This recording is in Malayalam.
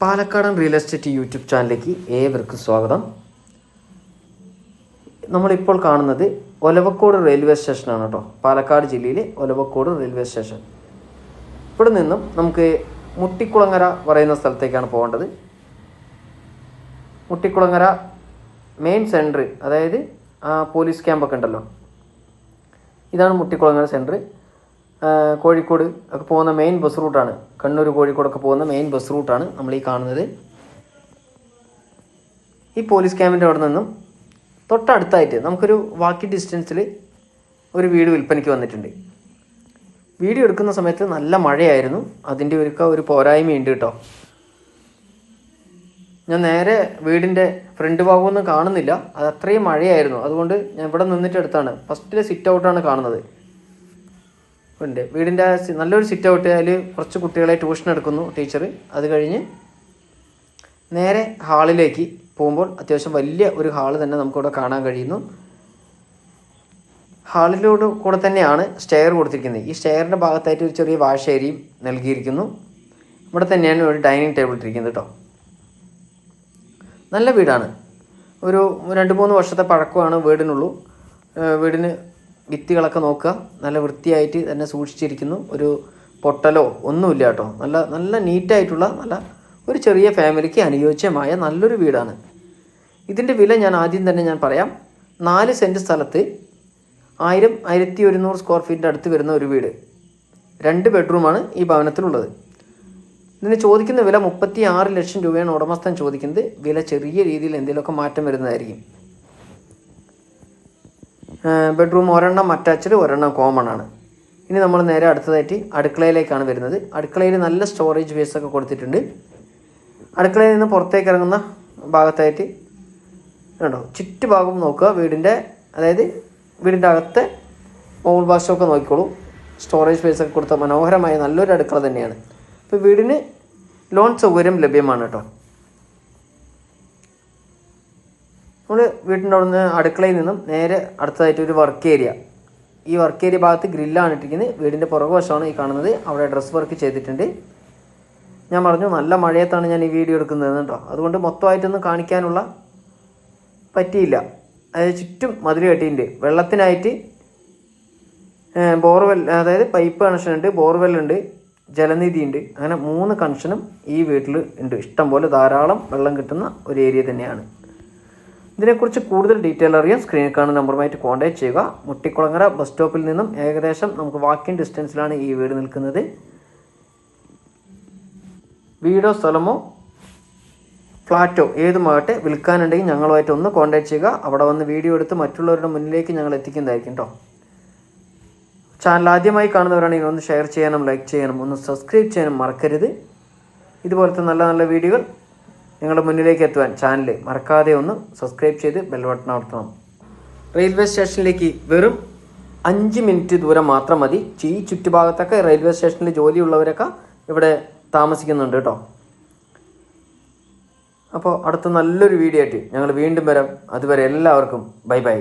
പാലക്കാടൻ റിയൽ എസ്റ്റേറ്റ് യൂട്യൂബ് ചാനലിലേക്ക് ഏവർക്കും സ്വാഗതം. നമ്മളിപ്പോൾ കാണുന്നത് ഒലവക്കോട് റെയിൽവേ സ്റ്റേഷനാണ് കേട്ടോ. പാലക്കാട് ജില്ലയിലെ ഒലവക്കോട് റെയിൽവേ സ്റ്റേഷൻ. ഇവിടെ നിന്നും നമുക്ക് മുട്ടിക്കുളങ്ങര പറയുന്ന സ്ഥലത്തേക്കാണ് പോകേണ്ടത്. മുട്ടിക്കുളങ്ങര മെയിൻ സെന്റർ അതായത് പോലീസ് ക്യാമ്പൊക്കെ ഉണ്ടല്ലോ. ഇതാണ് മുട്ടിക്കുളങ്ങര സെന്റർ കോഴിക്കോട് ഒക്കെ പോകുന്ന മെയിൻ ബസ് റൂട്ടാണ് കണ്ണൂർ കോഴിക്കോടൊക്കെ പോകുന്ന മെയിൻ ബസ് റൂട്ടാണ് നമ്മൾ ഈ കാണുന്നത്. ഈ പോലീസ് ക്യാമ്പിന്റെ അവിടെ നിന്നും തൊട്ടടുത്തായിട്ട് നമുക്കൊരു വാക്കി ഡിസ്റ്റൻസിൽ ഒരു വീട് വിൽപ്പനയ്ക്ക് വന്നിട്ടുണ്ട്. വീഡിയോ എടുക്കുന്ന സമയത്ത് നല്ല മഴയായിരുന്നു. അതിന്റെ ഒരു ഒരു പോരായ്മയുണ്ട് കേട്ടോ. ഞാൻ നേരെ വീടിന്റെ ഫ്രണ്ട് ഭാഗമൊന്നും കാണുന്നില്ല. അത് അത്രയും മഴയായിരുന്നു. അതുകൊണ്ട് ഞാൻ ഇവിടെ നിന്നിട്ട് എടുത്താണ്. ഫസ്റ്റിലെ സിറ്റ് ഔട്ടാണ് കാണുന്നത്. ഉണ്ട്. വീടിന്റെ നല്ലൊരു സിറ്റ് ഔട്ട് അതിൽ കുറച്ച് കുട്ടികളെ ട്യൂഷൻ എടുക്കുന്നു ടീച്ചർ. അത് കഴിഞ്ഞ് നേരെ ഹാളിലേക്ക് പോകുമ്പോൾ അത്യാവശ്യം വലിയ ഒരു ഹാൾ തന്നെ നമുക്കിവിടെ കാണാൻ കഴിയുന്നു. ഹാളിലൂടെ കൂടെ തന്നെയാണ് സ്റ്റെയർ കൊടുത്തിരിക്കുന്നത്. ഈ സ്റ്റെയറിന്റെ ഭാഗത്തായിട്ട് ഒരു ചെറിയ വാഷ് ഏരിയയും നൽകിയിരിക്കുന്നു. ഇവിടെ തന്നെയാണ് ഒരു ഡൈനിങ് ടേബിൾ ഇട്ടിരിക്കുന്നത് കേട്ടോ നല്ല വീടാണ്. ഒരു രണ്ട് മൂന്ന് വർഷത്തെ പഴക്കമാണ് വീടിനുള്ളൂ. വീടിന് ഭിത്തികളൊക്കെ നോക്കുക. നല്ല വൃത്തിയായിട്ട് തന്നെ സൂക്ഷിച്ചിരിക്കുന്നു. ഒരു പൊട്ടലോ ഒന്നുമില്ല കേട്ടോ. നല്ല നല്ല നീറ്റായിട്ടുള്ള നല്ല ഒരു ചെറിയ ഫാമിലിക്ക് അനുയോജ്യമായ നല്ലൊരു വീടാണ്. ഇതിന്റെ വില ഞാൻ ആദ്യം തന്നെ ഞാൻ പറയാം. നാല് സെന്റ് സ്ഥലത്ത് ആയിരം ആയിരത്തി ഒരുന്നൂറ് സ്ക്വയർ ഫീറ്റിന്റെ അടുത്ത് വരുന്ന ഒരു വീട്. രണ്ട് ബെഡ്റൂമാണ് ഈ ഭവനത്തിലുള്ളത്. ഇതിന് ചോദിക്കുന്ന വില മുപ്പത്തി ആറ് ലക്ഷം രൂപയാണ് ഉടമസ്ഥൻ ചോദിക്കുന്നത്. വില ചെറിയ രീതിയിൽ എന്തെങ്കിലുമൊക്കെ മാറ്റം വരുന്നതായിരിക്കും. ബെഡ്റൂം ഒരെണ്ണം അറ്റാച്ച്ഡ് ഒരെണ്ണം കോമൺ ആണ്. ഇനി നമ്മൾ നേരെ അടുത്തതായിട്ട് അടുക്കളയിലേക്കാണ് വരുന്നത്. അടുക്കളയിൽ നല്ല സ്റ്റോറേജ് ബേസ് ഒക്കെ കൊടുത്തിട്ടുണ്ട്. അടുക്കളയിൽ നിന്ന് പുറത്തേക്ക് ഇറങ്ങുന്ന ഭാഗത്തായിട്ട് കണ്ടോ? ചുറ്റുഭാഗം നോക്കുക. വീടിന്റെ അതായത് വീടിന്റെ അകത്തെ മോൾ ഭാഷമൊക്കെ നോക്കിക്കോളൂ. സ്റ്റോറേജ് സ്പേസ് ഒക്കെ കൊടുത്ത മനോഹരമായ നല്ലൊരു അടുക്കള തന്നെയാണ്. അപ്പോൾ വീടിന് ലോൺ സൗകര്യം ലഭ്യമാണ് കേട്ടോ. നമ്മൾ വീട്ടിന്റെ അവിടെ നിന്ന് അടുക്കളയിൽ നിന്നും നേരെ അടുത്തതായിട്ട് ഒരു വർക്ക് ഏരിയ ഈ വർക്ക് ഏരിയ ഭാഗത്ത് ഗ്രില്ലാണ് ഇട്ടിരിക്കുന്നത്. വീടിന്റെ പുറകുവശമാണ് ഈ കാണുന്നത്. അവിടെ ഡ്രസ്സ് വർക്ക് ചെയ്തിട്ടുണ്ട്. ഞാൻ പറഞ്ഞു നല്ല മഴയത്താണ് ഞാൻ ഈ വീഡിയോ എടുക്കുന്നത് കേട്ടോ അതുകൊണ്ട് മൊത്തമായിട്ടൊന്നും കാണിക്കാനുള്ള പറ്റിയില്ല. അതായത് ചുറ്റും മതിൽ കെട്ടിയിട്ടുണ്ട്. വെള്ളത്തിനായിട്ട് ബോർവെൽ അതായത് പൈപ്പ് കണക്ഷൻ ഉണ്ട് ബോർവെൽ ഉണ്ട് ജലനിധി ഉണ്ട്. അങ്ങനെ മൂന്ന് കണക്ഷനും ഈ വീട്ടിൽ ഉണ്ട്. ഇഷ്ടം പോലെ ധാരാളം വെള്ളം കിട്ടുന്ന ഒരു ഏരിയ തന്നെയാണ്. ഇതിനെക്കുറിച്ച് കൂടുതൽ ഡീറ്റെയിൽ അറിയാൻ സ്ക്രീനിൽ കാണുന്ന നമ്പറുമായിട്ട് കോൺടാക്ട് ചെയ്യുക. മുട്ടിക്കുളങ്ങര ബസ് സ്റ്റോപ്പിൽ നിന്നും ഏകദേശം നമുക്ക് വാക്കിംഗ് ഡിസ്റ്റൻസിലാണ് ഈ വീട് നിൽക്കുന്നത്. വീടോ സ്ഥലമോ ഫ്ലാറ്റോ ഏതുമാകട്ടെ വിൽക്കാനുണ്ടെങ്കിൽ ഞങ്ങളുമായിട്ട് ഒന്ന് കോൺടാക്ട് ചെയ്യുക. അവിടെ വന്ന് വീഡിയോ എടുത്ത് മറ്റുള്ളവരുടെ മുന്നിലേക്ക് ഞങ്ങൾ എത്തിക്കുന്നതായിരിക്കും കേട്ടോ ചാനൽ ആദ്യമായി കാണുന്നവരാണെങ്കിൽ ഒന്ന് ഷെയർ ചെയ്യാനും ലൈക്ക് ചെയ്യാനും ഒന്ന് സബ്സ്ക്രൈബ് ചെയ്യാനും മറക്കരുത്. ഇതുപോലത്തെ നല്ല നല്ല വീഡിയോകൾ നിങ്ങളുടെ മുന്നിലേക്ക് എത്തുവാൻ ചാനൽ മറക്കാതെ ഒന്ന് സബ്സ്ക്രൈബ് ചെയ്ത് ബെൽ ബട്ടൺ അമർത്തണം. റെയിൽവേ സ്റ്റേഷനിലേക്ക് വെറും അഞ്ച് മിനിറ്റ് ദൂരം മാത്രം മതി. ഈ ചുറ്റുഭാഗത്തൊക്കെ റെയിൽവേ സ്റ്റേഷനിൽ ജോലിയുള്ളവരൊക്കെ ഇവിടെ താമസിക്കുന്നുണ്ട് കേട്ടോ. അപ്പോൾ അടുത്ത നല്ലൊരു വീഡിയോ ആയിട്ട് ഞങ്ങൾ വീണ്ടും വരാം. അതുവരെ എല്ലാവർക്കും ബൈ ബൈ.